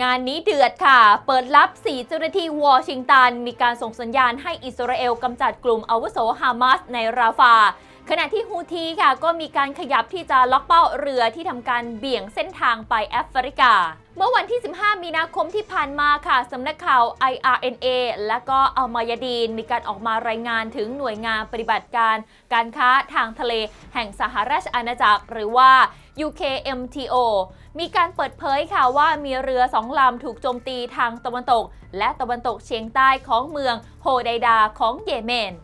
งานนี้เดือดค่ะ เปิดลับ 4 เจ้าหน้าที่วอชิงตัน มีการส่งสัญญาณให้อิสราเอลกำจัดกลุ่มอาวุโสฮามาสในราฟา ขณะที่ฮูทีค่ะก็มีการขยับที่จะล็อกเป้าเรือที่ทำการเบี่ยงเส้นทางไปแอฟริกา เมื่อวันที่ 15 มีนาคมที่ผ่านมาค่ะสำนักข่าว IRNA และก็อัลมายาดีน มีการออกมารายงานถึงหน่วยงานปฏิบัติการ การค้าทางทะเลแห่งสหราชอาณาจักร หรือว่า UKMTO มีการเปิดเผยค่ะว่ามีเรือสองลำถูกโจมตีทางตะวันตก และตะวันตกเฉียงใต้ของเมืองโฮไดดาของเยเมน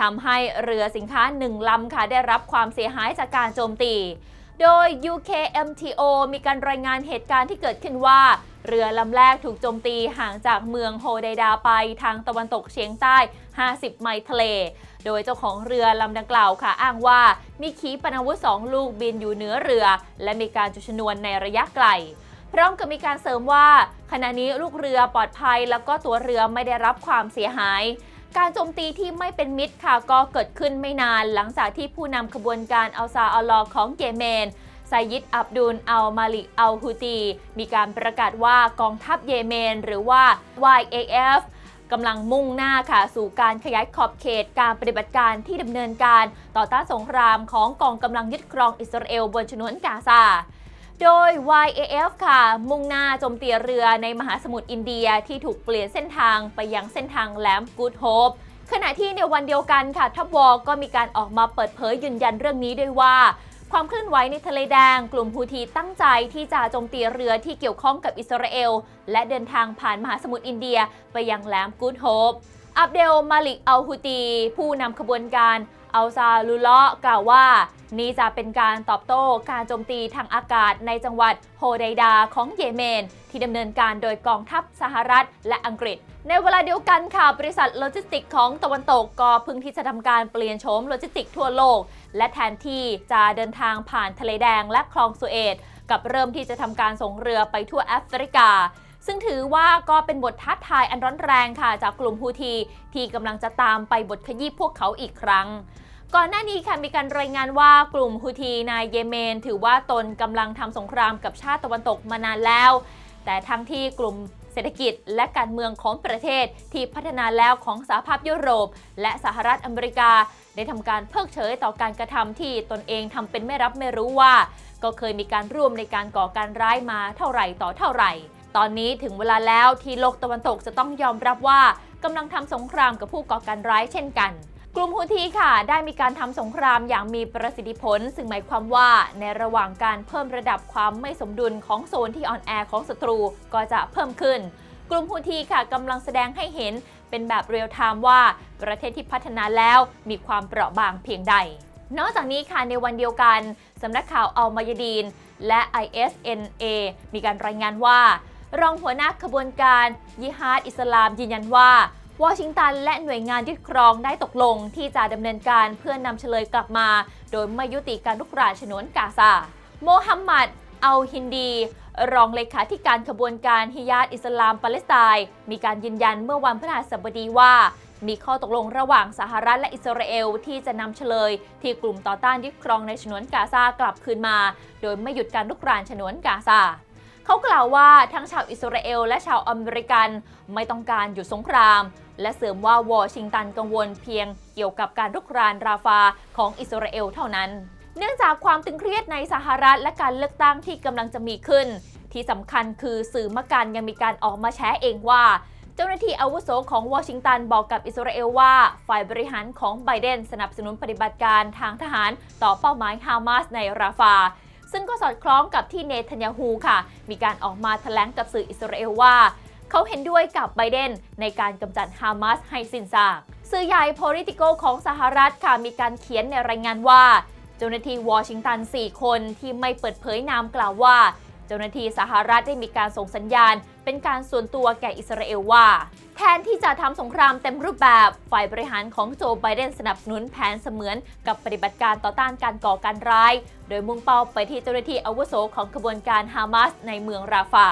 ทำให้เรือสินค้าหนึ่งลำค่ะได้รับความเสียหายจากการโจมตี โดย UKMTO มีการรายงานเหตุการณ์ที่เกิดขึ้นว่า เรือลำแรกถูกโจมตีห่างจากเมืองโฮไดดาไปทางตะวันตกเฉียงใต้ 50 ไมล์ทะเล โดยเจ้าของเรือลำดังกล่าวค่ะอ้างว่า มีขีปนาวุธสองลูกบินอยู่เหนือเรือ และมีการจุดชนวนในระยะไกลพร้อมกับมีการเสริมว่า ขณะนี้ลูกเรือปลอดภัยแล้วก็ตัวเรือไม่ได้รับความเสียหาย การโจมตีที่ไม่เป็นมิตรค่ะก็เกิดขึ้นไม่นานหลังจากที่ผู้นำขบวนการอัลซาอัลลอของเยเมนไซยิดอับดุลอัลมาลิกอัลฮูตีมีการประกาศว่ากองทัพเยเมน หรือว่า YAF กำลังมุ่งหน้าค่ะสู่การขยายขอบเขตการปฏิบัติการที่ดำเนินการต่อต้านสงครามของกองกำลังยึดครองอิสราเอลบนฉนวนกาซา โดย YAF ค่ะ มุ่งหน้าโจมตีเรือในมหาสมุทรอินเดียที่ถูกเปลี่ยนเส้นทางไปยังเส้นทางแหลมกูดโฮปขณะที่ในวันเดียวกันค่ะทัพวอก็มีการออกมาเปิดเผยยืนยันเรื่องนี้ด้วยว่า ความเคลื่อนไหวในทะเลแดง กลุ่มฮูทีตั้งใจที่จะโจมตีเรือที่เกี่ยวข้องกับอิสราเอล และเดินทางผ่านมหาสมุทรอินเดีย ไปยังแหลมกูดโฮปอับเดลมาลิกอัลฮูตีผู้นำขบวนการ อัลซาลุเลาะห์กล่าวว่า นี่จะเป็นการตอบโต้การโจมตีทางอากาศในจังหวัดโฮไดดาของเยเมน ที่ดำเนินการโดยกองทัพสหรัฐและอังกฤษ ในเวลาเดียวกันค่ะ บริษัทโลจิสติกของตะวันตกก็พึ่งที่จะทำการเปลี่ยนโฉมโลจิสติกทั่วโลก และแทนที่จะเดินทางผ่านทะเลแดงและคลองสุเอตกับเริ่มที่จะทำการส่งเรือไปทั่วแอฟริกาซึ่งถือว่าก็เป็นบทท้าทายอันร้อนแรงค่ะ จากกลุ่มฮูที ที่กำลังจะตามไปบทขยี้พวกเขาอีกครั้ง ก่อนหน้านี้ค่ะมีการรายงานว่ากลุ่มฮูทีในเยเมน ถือว่าตนกำลังทำสงครามกับชาติตะวันตกมานานแล้ว แต่ทั้งที่กลุ่มเศรษฐกิจและการเมืองของประเทศที่พัฒนาแล้วของสหภาพยุโรป และสหรัฐอเมริกา ได้ทำการเพิกเฉยต่อการกระทำที่ตนเองทำเป็นไม่รับไม่รู้ว่า ก็เคยมีการร่วมในการก่อการร้ายมาเท่าไหร่ต่อเท่าไหร่ ตอนนี้ถึงเวลาแล้วที่โลกตะวันตกจะต้องยอมรับว่ากำลังทำสงครามกับผู้ก่อการร้ายเช่นกัน กลุ่มฮูทีค่ะ ได้มีการทำสงครามอย่างมีประสิทธิผล ซึ่งหมายความว่าในระหว่างการเพิ่มระดับความไม่สมดุลของโซนที่อ่อนแอของศัตรูก็จะเพิ่มขึ้น กลุ่มฮูทีค่ะกำลังแสดงให้เห็นเป็นแบบเรียลไทม์ว่าประเทศที่พัฒนาแล้วมีความเปราะบางเพียงใด นอกจากนี้ค่ะในวันเดียวกันสำนักข่าวอัลมายาดีน และ ISNA มีการรายงานว่า รองหัวหน้าขบวนการยิฮาดอิสลามยืนยันว่า วอชิงตันและหน่วยงานยึดครองได้ตกลงที่จะดำเนินการเพื่อนำเฉลยกลับมา โดยไม่ยุติการลุกรานฉนวนกาซา โมฮัมหมัดอัลฮินดี รองเลขาธิการขบวนการฮิยาดอิสลามปาเลสไตน์มีการยืนยันเมื่อวันพฤหัสบดีว่า มีข้อตกลงระหว่างสหรัฐและอิสราเอลที่จะนำเฉลย ที่กลุ่มต่อต้านยึดครองในฉนวนกาซากลับคืนมา โดยไม่หยุดการลุกรานฉนวนกาซาเขากล่าวว่าทั้งชาวอิสราเอลและชาวอเมริกันไม่ต้องการหยุดสงคราม และเสริมว่าวอชิงตันกังวลเพียงเกี่ยวกับการรุกรานราฟาของอิสราเอลเท่านั้น เนื่องจากความตึงเครียดในสหรัฐและการเลือกตั้งที่กำลังจะมีขึ้น ที่สำคัญคือสื่อมะกันยังมีการออกมาแฉเองว่าเจ้าหน้าที่อาวุโสของวอชิงตันบอกกับอิสราเอลว่า ฝ่ายบริหารของไบเดนสนับสนุนปฏิบัติการทางทหารต่อเป้าหมายฮามาสในราฟา ซึ่งก็สอดคล้องกับที่เนทันยาฮูค่ะ มีการออกมาแถลงกับสื่ออิสราเอลว่า เขาเห็นด้วยกับไบเดนในการกำจัดฮามาสให้สิ้นซากสื่อใหญ่ Politico ของสหรัฐค่ะมีการเขียนในรายงานว่า เจ้าหน้าที่วอชิงตัน 4 คนที่ไม่เปิดเผยนามกล่าวว่า เจ้าหน้าที่สหรัฐได้มีการส่งสัญญาณ เป็นการส่วนตัวแก่อิสราเอลว่า แทนที่จะทำสงครามเต็มรูปแบบ ฝ่ายบริหารของโจไบเดนสนับสนุนแผนเสมือนกับปฏิบัติการต่อต้านการก่อการร้าย โดยมุ่งเป้าไปที่เจ้าหน้าที่อาวุโสของขบวนการฮามาสในเมืองราฟา